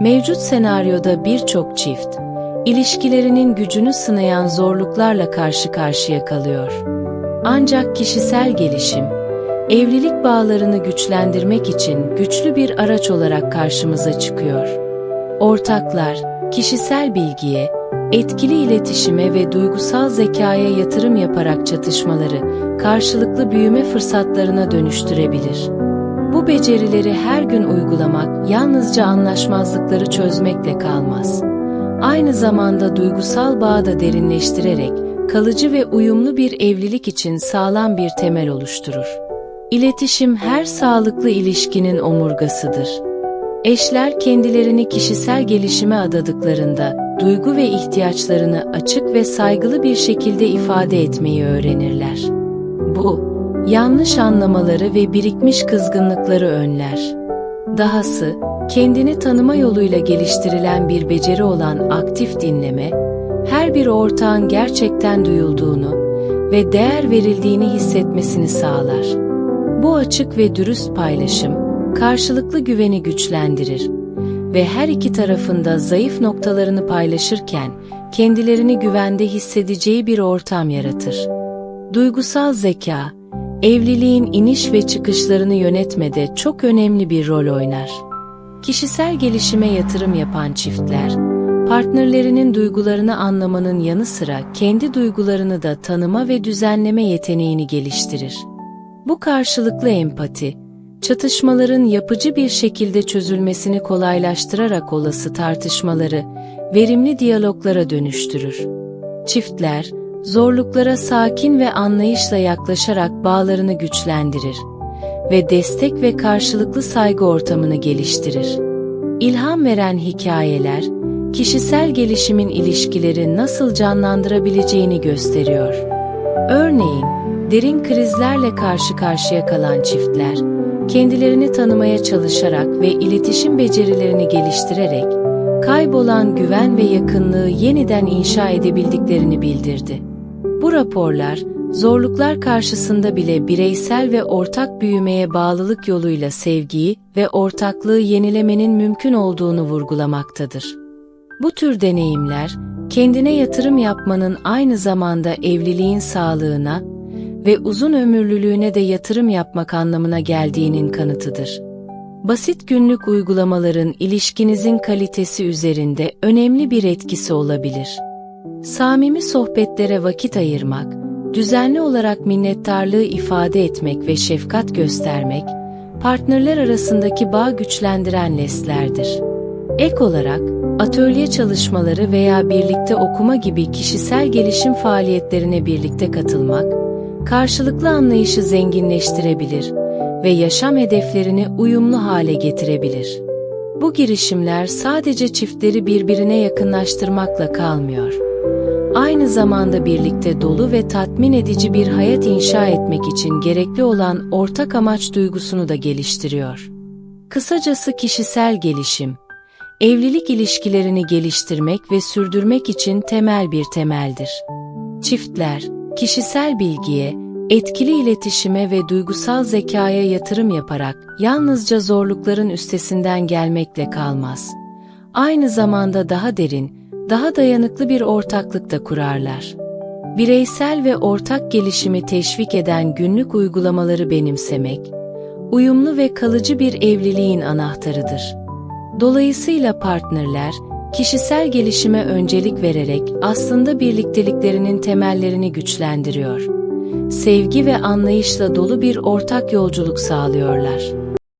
Mevcut senaryoda birçok çift, ilişkilerinin gücünü sınayan zorluklarla karşı karşıya kalıyor. Ancak kişisel gelişim, evlilik bağlarını güçlendirmek için güçlü bir araç olarak karşımıza çıkıyor. Ortaklar, kişisel bilgiye, etkili iletişime ve duygusal zekaya yatırım yaparak çatışmaları karşılıklı büyüme fırsatlarına dönüştürebilir. Becerileri her gün uygulamak yalnızca anlaşmazlıkları çözmekle kalmaz. Aynı zamanda duygusal bağı da derinleştirerek kalıcı ve uyumlu bir evlilik için sağlam bir temel oluşturur. İletişim her sağlıklı ilişkinin omurgasıdır. Eşler kendilerini kişisel gelişime adadıklarında duygu ve ihtiyaçlarını açık ve saygılı bir şekilde ifade etmeyi öğrenirler. Bu, yanlış anlamaları ve birikmiş kızgınlıkları önler. Dahası, kendini tanıma yoluyla geliştirilen bir beceri olan aktif dinleme, her bir ortağın gerçekten duyulduğunu ve değer verildiğini hissetmesini sağlar. Bu açık ve dürüst paylaşım, karşılıklı güveni güçlendirir ve her iki tarafında zayıf noktalarını paylaşırken kendilerini güvende hissedeceği bir ortam yaratır. Duygusal zeka, evliliğin iniş ve çıkışlarını yönetmede çok önemli bir rol oynar. Kişisel gelişime yatırım yapan çiftler, partnerlerinin duygularını anlamanın yanı sıra kendi duygularını da tanıma ve düzenleme yeteneğini geliştirir. Bu karşılıklı empati, çatışmaların yapıcı bir şekilde çözülmesini kolaylaştırarak olası tartışmaları verimli diyaloglara dönüştürür. Çiftler, zorluklara sakin ve anlayışla yaklaşarak bağlarını güçlendirir ve destek ve karşılıklı saygı ortamını geliştirir. İlham veren hikayeler, kişisel gelişimin ilişkileri nasıl canlandırabileceğini gösteriyor. Örneğin, derin krizlerle karşı karşıya kalan çiftler, kendilerini tanımaya çalışarak ve iletişim becerilerini geliştirerek, kaybolan güven ve yakınlığı yeniden inşa edebildiklerini bildirdi. Bu raporlar, zorluklar karşısında bile bireysel ve ortak büyümeye bağlılık yoluyla sevgiyi ve ortaklığı yenilemenin mümkün olduğunu vurgulamaktadır. Bu tür deneyimler, kendine yatırım yapmanın aynı zamanda evliliğin sağlığına ve uzun ömürlülüğüne de yatırım yapmak anlamına geldiğinin kanıtıdır. Basit günlük uygulamaların ilişkinizin kalitesi üzerinde önemli bir etkisi olabilir. Samimi sohbetlere vakit ayırmak, düzenli olarak minnettarlığı ifade etmek ve şefkat göstermek, partnerler arasındaki bağ güçlendiren leslerdir. Ek olarak, atölye çalışmaları veya birlikte okuma gibi kişisel gelişim faaliyetlerine birlikte katılmak, karşılıklı anlayışı zenginleştirebilir ve yaşam hedeflerini uyumlu hale getirebilir. Bu girişimler sadece çiftleri birbirine yakınlaştırmakla kalmıyor. Aynı zamanda birlikte dolu ve tatmin edici bir hayat inşa etmek için gerekli olan ortak amaç duygusunu da geliştiriyor. Kısacası kişisel gelişim, evlilik ilişkilerini geliştirmek ve sürdürmek için temel bir temeldir. Çiftler, kişisel bilgiye, etkili iletişime ve duygusal zekaya yatırım yaparak yalnızca zorlukların üstesinden gelmekle kalmaz. Aynı zamanda daha derin, daha dayanıklı bir ortaklık da kurarlar. Bireysel ve ortak gelişimi teşvik eden günlük uygulamaları benimsemek, uyumlu ve kalıcı bir evliliğin anahtarıdır. Dolayısıyla partnerler, kişisel gelişime öncelik vererek aslında birlikteliklerinin temellerini güçlendiriyor. Sevgi ve anlayışla dolu bir ortak yolculuk sağlıyorlar.